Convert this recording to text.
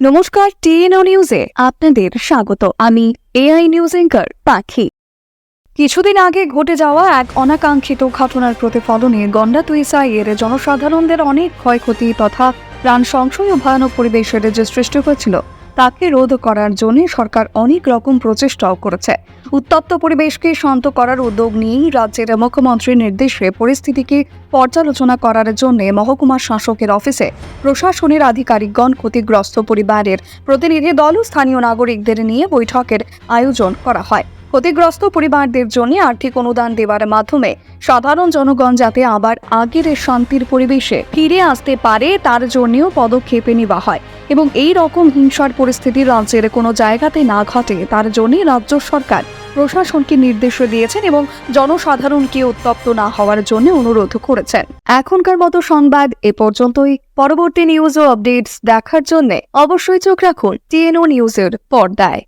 নমস্কার, টিএনও নিউজে আপনাদের স্বাগত। আমি এআই নিউজ এঙ্কার পাখি। কিছুদিন আগে ঘটে যাওয়া এক অনাকাঙ্ক্ষিত ঘটনার প্রতিফলনে গন্ডা তুইসাইয়ের জনসাধারণদের অনেক ক্ষয়ক্ষতি তথা প্রাণ সংশয় ও ভয়ানক পরিবেশের যে সৃষ্টি হয়েছিল তাকে রোধ করার জন্য সরকার অনেক রকম প্রচেষ্টাও করেছে। উত্তপ্ত পরিবেশকে শান্ত করার উদ্যোগ নিয়েই রাজ্যের মুখ্যমন্ত্রীর নির্দেশে পরিস্থিতিকে পর্যালোচনা করার জন্য মহকুমা শাসকের অফিসে প্রশাসনের আধিকারিকগণ ক্ষতিগ্রস্ত পরিবারের প্রতিনিধি দল ও স্থানীয় নাগরিকদের নিয়ে বৈঠকের আয়োজন করা হয়। ক্ষতিগ্রস্ত পরিবারদের জন্য আর্থিক অনুদান দেওয়ার মাধ্যমে সাধারণ জনগণ যাতে আবার আগের শান্তির পরিবেশে ফিরে আসতে পারে, তার জন্যও পদক্ষেপে নেওয়া হয় এবং এই রকম হিংসার পরিস্থিতি রাজ্যের কোনো জায়গাতে না ঘটে, তার জন্য রাজ্য সরকার প্রশাসনকে নির্দেশ দিয়েছেন এবং জনসাধারণকে উত্তপ্ত না হওয়ার জন্য অনুরোধ করেছেন। এখনকার মতো সংবাদ এ পর্যন্তই। পরবর্তী নিউজ ও আপডেটস দেখার জন্য অবশ্যই চোখ রাখুন টিএনও নিউজের পর্দায়।